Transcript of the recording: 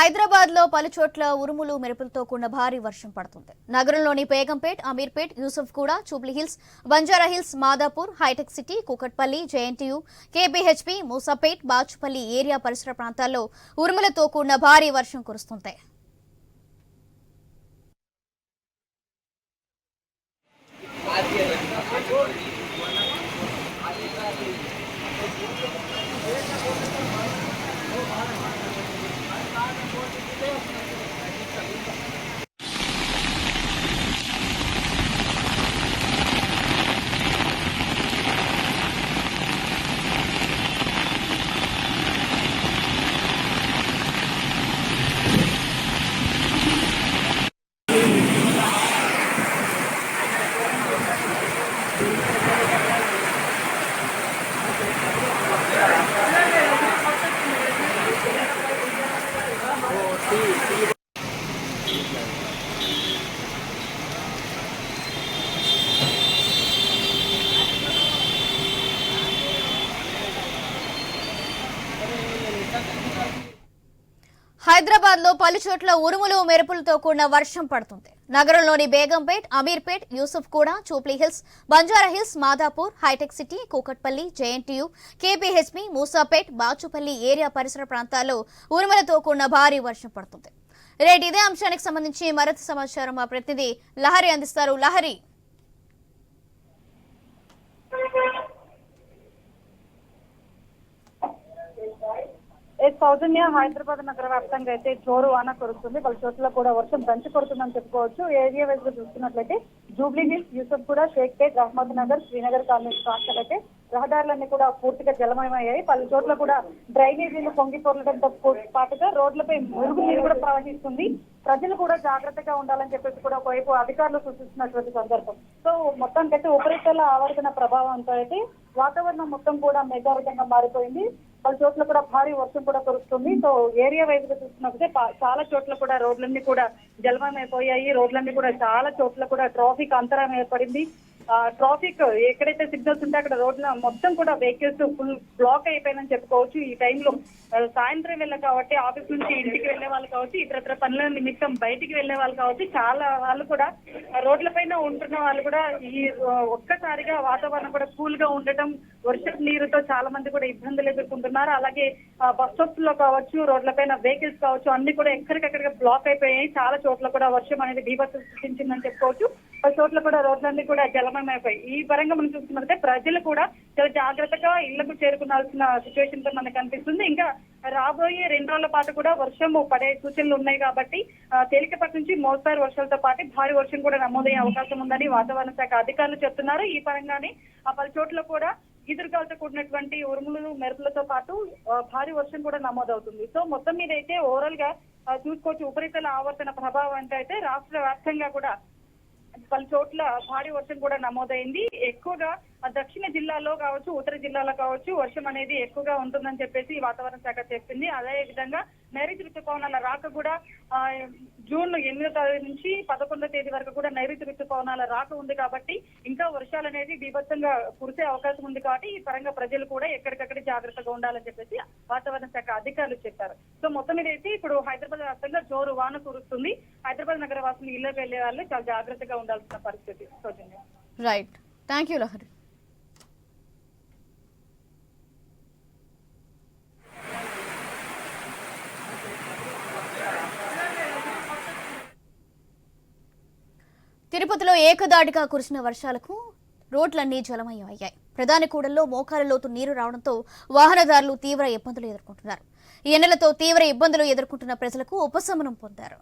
హైదరాబాద్లో పలు చోట్ల ఉరుములు మెరుపులతో కూడిన భారీ వర్షం పడుతుంది. నగరంలోని Begumpet Ameerpet Yousufguda Jubilee Hills Banjara Hills Madhapur Hitec City Kukatpally JNTU KBHP Moosapet Bachupally area పరిసర ప్రాంతాల్లో ఉరుములతో కూడిన భారీ వర్షం కురుస్తుంది హైదరాబాద్లో పలు చోట్ల ఉరుములు మెరుపులతో కూడిన వర్షం పడుతుంది. నగరంలోని Begumpet Ameerpet Yousufguda Jubilee Hills Banjara Hills Madhapur Hitec City Kukatpally JNTU KPHP Moosapet Bachupally area పరిసర ప్రాంతాల్లో ఉరుములతో కూడిన భారీ వర్షం పడుతుంది. రేటు ఇదే అంశానికి సంబంధించి మరింత సమాచారం మా ప్రతినిధి లహరి అందిస్తారు. లహరి సౌజన్య హైదరాబాద్ నగర వ్యాప్తంగా అయితే జోరు వాన కురుస్తుంది. పలు చోట్ల కూడా వర్షం దంచి కొడుతుందని చెప్పుకోవచ్చు. ఏరియా వైజ్గా చూస్తున్నట్లయితే జూబ్లీ హిల్స్ యూసఫ్ కూడా షేక్ పేట్ రహమద్ నగర్ శ్రీనగర్ కాలనీ ప్రాంతాలైతే రహదారులన్నీ కూడా పూర్తిగా జలమయమయ్యాయి. పలు చోట్ల కూడా డ్రైనేజీలు పొంగి పొరలడంతో పాటుగా రోడ్లపై మురుగు నీరు కూడా ప్రవహిస్తుంది. ప్రజలు కూడా జాగ్రత్తగా ఉండాలని చెప్పేసి కూడా ఒకవైపు అధికారులు సూచిస్తున్నటువంటి సందర్భం. సో మొత్తానికైతే ఉపరితల ఆవర్తన ప్రభావంతో అయితే వాతావరణం మొత్తం కూడా మేఘావృతంగా మారిపోయింది. పలు చోట్ల కూడా భారీ వర్షం కూడా కురుస్తుంది. సో ఏరియా వైజ్గా చాలా చోట్ల కూడా రోడ్లన్నీ కూడా జలమయమైపోయాయి. రోడ్లన్నీ కూడా చాలా చోట్ల కూడా ట్రాఫిక్ అంతరాయం ఏర్పడింది. ట్రాఫిక్ ఎక్కడైతే సిగ్నల్స్ ఉంటే అక్కడ రోడ్ల మొత్తం కూడా వెహికల్స్ ఫుల్ బ్లాక్ అయిపోయిందని చెప్పుకోవచ్చు. ఈ టైంలో సాయంత్రం వెళ్ళ కాబట్టి ఆఫీస్ నుంచి ఇంటికి వెళ్ళే వాళ్ళు కావచ్చు ఇతర పనుల నిమిత్తం బయటికి వెళ్ళే వాళ్ళు కావచ్చు చాలా వాళ్ళు కూడా రోడ్ల రోడ్లపైన ఉంటున్న వాళ్ళు కూడా ఈ ఒక్కసారిగా వాతావరణం కూడా కూల్గా ఉండటం వర్షపు నీరుతో చాలా మంది కూడా ఇబ్బందులు ఎదుర్కొంటున్నారు. అలాగే బస్ స్టాప్స్లో కావచ్చు రోడ్లపైన వెహికల్స్ కావచ్చు అన్ని కూడా ఎక్కడికక్కడ బ్లాక్ అయిపోయాయి. చాలా చోట్ల కూడా వర్షం అనేది బీభత్సం సృష్టించిందని చెప్పుకోవచ్చు. చోట్ల కూడా రోడ్లన్నీ కూడా జలమయమైపోయాయి ఈ పరంగా మనం చూస్తున్నట్లయితే ప్రజలు కూడా చాలా జాగ్రత్తగా ఇళ్ళకు చేరుకునాల్సిన సిచ్యువేషన్తో మనకు కనిపిస్తుంది ఇంకా రాబోయే రెండు రోజుల పాటు కూడా వర్షం పడే సూచనలు ఉన్నాయి కాబట్టి తేలికపాటి నుంచి మోస్తారు వర్షాలతో పాటు భారీ వర్షం కూడా నమోదయ్యే అవకాశం ఉందని వాతావరణ శాఖ అధికారులు చెప్తున్నారు. ఈ పరంగానే ఆ పలు చోట్ల కూడా ఈదురుగాలతో కూడినటువంటి ఉరుములు మెరుపులతో పాటు భారీ వర్షం కూడా నమోదవుతుంది. సో మొత్తం మీద అయితే ఓవరాల్గా చూసుకోవచ్చు. ఉపరితల ఆవర్తన ప్రభావం అంటే అయితే రాష్ట్ర వ్యాప్తంగా కూడా పలు చోట్ల భారీ వర్షం కూడా నమోదైంది. ఎక్కువగా దక్షిణ జిల్లాలో కావచ్చు ఉత్తర జిల్లాలో కావచ్చు వర్షం అనేది ఎక్కువగా ఉంటుందని చెప్పేసి వాతావరణ శాఖ చెప్పింది. అదే విధంగా నైరుతి ఋతుపవనాల రాక కూడా జూన్ ఎనిమిదో తారీఖు నుంచి పదకొండో తేదీ వరకు కూడా నైరుతి ఋతుపవనాల రాక ఉంది కాబట్టి ఇంకా వర్షాలు అనేది బీభత్సంగా కురిసే అవకాశం ఉంది కాబట్టి ఈ పరంగా ప్రజలు కూడా ఎక్కడికక్కడ జాగ్రత్తగా ఉండాలని చెప్పేసి వాతావరణ శాఖ అధికారులు చెప్పారు. సో మొత్తం మీద అయితే ఇప్పుడు హైదరాబాద్ వ్యాప్తంగా జోరు వాన కురుస్తుంది. హైదరాబాద్ నగర వాసులు ఇళ్ళకి వెళ్ళే వాళ్ళు చాలా జాగ్రత్తగా ఉండాల్సిన పరిస్థితి. Soujanya right thank you Lahari తిరుపతిలో ఏకదాటిగా కురిసిన వర్షాలకు రోడ్లన్నీ జలమయమయ్యాయి. ప్రధాని కూడల్లో మోకాల లోతు నీరు రావడంతో వాహనదారులు తీవ్ర ఇబ్బందులు ఎదుర్కొంటున్నారు. ఈ ఎండలతో తీవ్ర ఇబ్బందులు ఎదుర్కొంటున్న ప్రజలకు ఉపశమనం పొందారు.